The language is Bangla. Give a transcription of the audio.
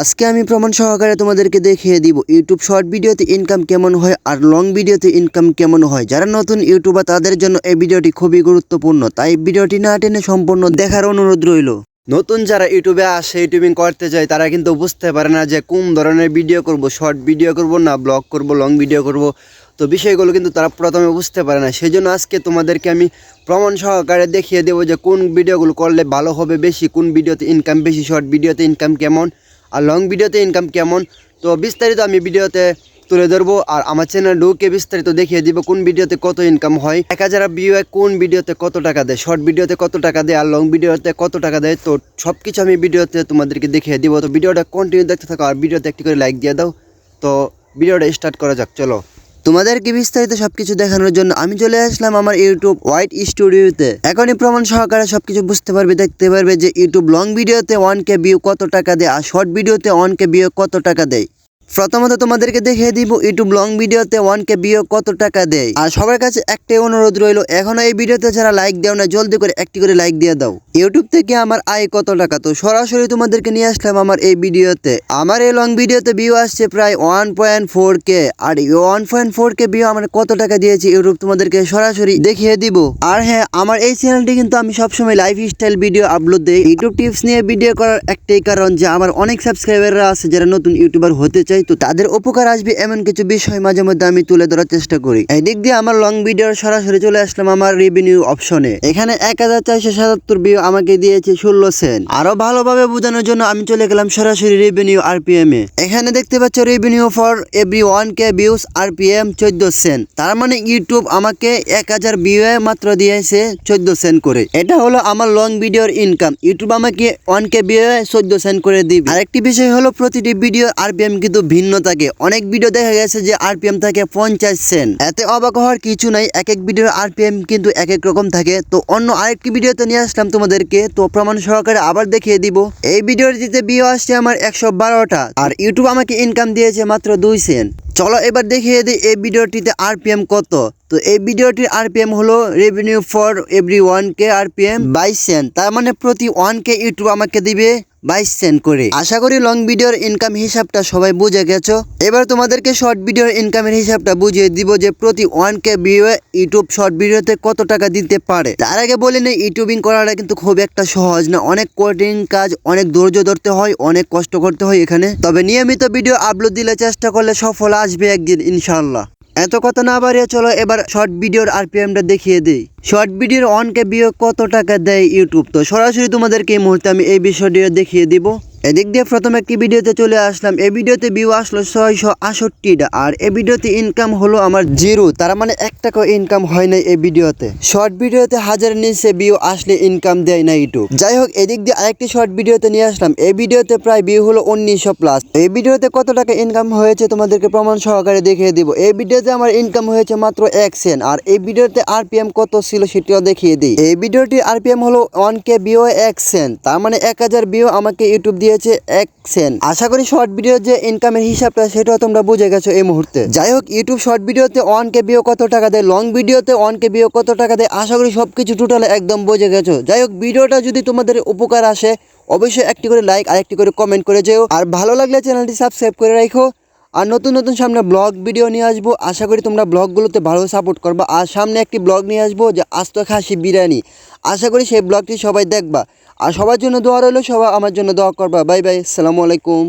আজকে আমি প্রমাণ সহকারে তোমাদেরকে দেখিয়ে দিব ইউটিউব শর্ট ভিডিওতে ইনকাম কেমন হয় আর লং ভিডিওতে ইনকাম কেমন হয়। যারা নতুন ইউটিউবার তাদের জন্য এই ভিডিওটি খুবই গুরুত্বপূর্ণ। তাই ভিডিওটি না টেনে সম্পূর্ণ দেখার অনুরোধ রইল। নতুন যারা ইউটিউবে আসে ইউটিউবিং করতে চায় তারা কিন্তু বুঝতে পারে না যে কোন ধরনের ভিডিও করব শর্ট ভিডিও করব না ব্লগ করব লং ভিডিও করব। তো বিষয়গুলো কিন্তু তারা প্রথমে বুঝতে পারে না। সেই জন্য আজকে তোমাদেরকে আমি প্রমাণ সহকারে দেখিয়ে দেবো যে কোন ভিডিওগুলো করলে ভালো হবে বেশি, কোন ভিডিওতে ইনকাম বেশি শর্ট ভিডিওতে ইনকাম কেমন। আর লং ভিডিওতে ইনকাম কেমন? তো বিস্তারিত আমি ভিডিওতে তুলে ধরবো আর আমার চ্যানেল ঢুকে বিস্তারিত দেখিয়ে দিব কোন ভিডিওতে কত ইনকাম হয়। এক হাজার ভিউ কোন ভিডিওতে কত টাকা দেয়? শর্ট ভিডিওতে কত টাকা দেয়? আর লং ভিডিওতে কত টাকা দেয়? তো সব কিছু আমি ভিডিওতে তোমাদেরকে দেখিয়ে দিব। তো ভিডিওটা কন্টিনিউ দেখতে থাকো আর ভিডিওতে একটি করে লাইক দিয়ে দাও। তো ভিডিওটা স্টার্ট করা যাক, চলো। তোমাদেরকে বিস্তারিত সবকিছু দেখানোর জন্য আমি চলে আসলাম আমার ইউটিউব হোয়াইট স্টুডিওতে। এখনই প্রমাণ সহকারে সবকিছু বুঝতে পারবে, দেখতে পারবে যে ইউটিউব লং ভিডিওতে ওয়ান কে ভিউ কত টাকা দেয় আর শর্ট ভিডিওতে ওয়ান কে ভিউ কত টাকা দেয়। প্রথমত তোমাদেরকে দেখিয়ে দিব ইউটিউব লং ভিডিওতে ওয়ান কে বিও কত টাকা দেয়। আর সবার কাছে একটাই অনুরোধ রইল, এখনও এই ভিডিওতে যারা লাইক দাও না, জলদি করে একটি করে লাইক দিয়ে দাও। ইউটিউব থেকে আমার আয় কত টাকা? তো সরাসরি তোমাদেরকে নিয়ে আসলাম আমার এই ভিডিওতে আমার এই লং ভিডিওতে ভিউ আসছে প্রায় ওয়ান পয়েন্ট ফোর কে আর one point four K view আমার কত টাকা দিয়েছি ইউটিউব তোমাদেরকে সরাসরি দেখিয়ে দিব। আর হ্যাঁ আমার এই চ্যানেলটি কিন্তু আমি সবসময় লাইফ স্টাইল ভিডিও আপলোড দিই। ইউটিউব টিপস নিয়ে ভিডিও করার একটাই কারণ যে আমার অনেক সাবস্ক্রাইবাররা আছে যারা নতুন ইউটিউবার হতে চায় তো তাদের উপকার আসবে এমন কিছু বিষয় মাঝে মধ্যে আমি তুলে ধরার চেষ্টা করি। এই দিক দিয়ে আমার লং ভিডিওর সরাসরি চলে আসলাম আমার রেভিনিউ অপশনে এখানে এক হাজার চারশো সাতাত্তর ভিউ আমাকে দিয়েছে ষোলো সেন্ট আরও ভালোভাবে বোঝানোর জন্য আমি চলে গেলাম সরাসরি রেভিনিউ আরপিএম এ। এখানে দেখতে পাচ্ছ revenue for every one K views RPM চোদ্দ সেন্ট তার মানে ইউটিউব আমাকে এক হাজার ভিউ মাত্র দিয়েছে চোদ্দ সেন্ট করে। এটা হলো আমার লং ভিডিওর ইনকাম ইউটিউব আমাকে ওয়ান কে ভিউ চোদ্দ সেন্ট করে দিবে। আরেকটি বিষয় হলো প্রতিটি ভিডিও আরপিএম কিন্তু ভিন্ন থাকে অনেক ভিডিও দেখা গেছে যে আরপিএম থাকে পঞ্চাশ সেন্ট এতে অবাক হওয়ার কিছু নাই এক এক ভিডিওর আরপিএম কিন্তু এক এক রকম থাকে। তো অন্য আরেকটি ভিডিওতে নিয়ে আসলাম তোমাদেরকে, তো প্রমাণ সহকারে আবার দেখিয়ে দিব। এই ভিডিওটিতে বিয়ে আসছে আমার একশো বারোটা, আর ইউটিউব আমাকে ইনকাম দিয়েছে মাত্র দুই সেন্ট চলো এবার দেখিয়ে দিই এই ভিডিওটিতে আরপিএম কত। তো এই ভিডিওটির আরপিএম হলো revenue for every one K RPM বাইশ সেন্ট তার মানে প্রতি ওয়ান কে ইউটিউব আমাকে দিবে বাইশ সেন্ট করে। আশা করি লং ভিডিওর ইনকাম হিসাবটা সবাই বুঝে গেছো। এবার তোমাদেরকে শর্ট ভিডিওর ইনকামের হিসাবটা বুঝিয়ে দিব যে প্রতি one K view YouTube short ভিডিওতে কত টাকা দিতে পারে। তার আগে বলে নেই ইউটিউবিং করাটা কিন্তু খুব একটা সহজ না। অনেক কঠিন কাজ, অনেক ধৈর্য ধরতে হয়, অনেক কষ্ট করতে হয় এখানে। তবে নিয়মিত ভিডিও আপলোড দিলে চেষ্টা করলে সফল আসবে একদিন ইনশাল্লাহ এত কথা না বাড়িয়ে চলো, এবার শর্ট ভিডিওর আরপিএমটা দেখিয়ে দিই। শর্ট ভিডিওর অন কে ভিউ কত টাকা দেয় ইউটিউব তো সরাসরি তোমাদেরকে এই মুহূর্তে আমি এই বিষয়টি দেখিয়ে দিব। এদিক দিয়ে প্রথম একটি ভিডিওতে চলে আসলাম। এই ভিডিওতে ভিউ আসলো ছয়শো আষট্টিটা আর এই ভিডিওতে ইনকাম হলো আমার জিরো। তার মানে এক টাকা ইনকাম হয় না এই ভিডিওতে। শর্ট ভিডিওতে হাজার নিচে ভিউ আসলে ইনকাম দেয় না ইউটিউব যাই হোক, এদিক দিয়ে আরেকটি শর্ট ভিডিওতে নিয়ে আসলাম। এই ভিডিওতে প্রায় ভিউ হলো উনিশশো প্লাস এই ভিডিওতে কত টাকা ইনকাম হয়েছে তোমাদেরকে প্রমাণ সহকারে দেখিয়ে দিব। এই ভিডিওতে আমার ইনকাম হয়েছে মাত্র এক সেন্ট আর এই ভিডিওতে আরপিএম কত ছিল সেটাও দেখিয়ে দিই। এই ভিডিওটি আরপিএম হলো ওয়ান কে ভিউ এক সেন্ট তার মানে এক হাজার ভিউ আমাকে ইউটিউব দিয়েছে এক সেন্ট আশা করি শর্ট ভিডিও যে ইনকামের হিসাবটা সেটাও তোমরা বুঝে গেছো এই মুহূর্তে। যাই হোক ইউটিউব শর্ট ভিডিওতে ওয়ান কে ভিউ কত টাকা দেয় লং ভিডিওতে ওয়ান কে ভিউ কত টাকা দেয়, আশা করি সবকিছু টোটাল একদম বুঝে গেছো। যাই হোক, ভিডিওটা যদি তোমাদের উপকার আসে, অবশ্যই একটি করে লাইক আর একটি করে কমেন্ট করে যেও। আর ভালো লাগলে চ্যানেলটি সাবস্ক্রাইব করে রাখো। আর নতুন নতুন সামনে ব্লগ ভিডিও নিয়ে আসব। আশা করি তোমরা ব্লগগুলোতে ভালো সাপোর্ট করবা। আর সামনে একটি ব্লগ নিয়ে আসব যে আস্ত খাসি বিরিয়ানি। আশা করি সেই ব্লগটি সবাই দেখবা। আর সবার জন্য দোয়া রইল, সবাই আমার জন্য দোয়া করবা। বাই বাই, আসসালামু আলাইকুম।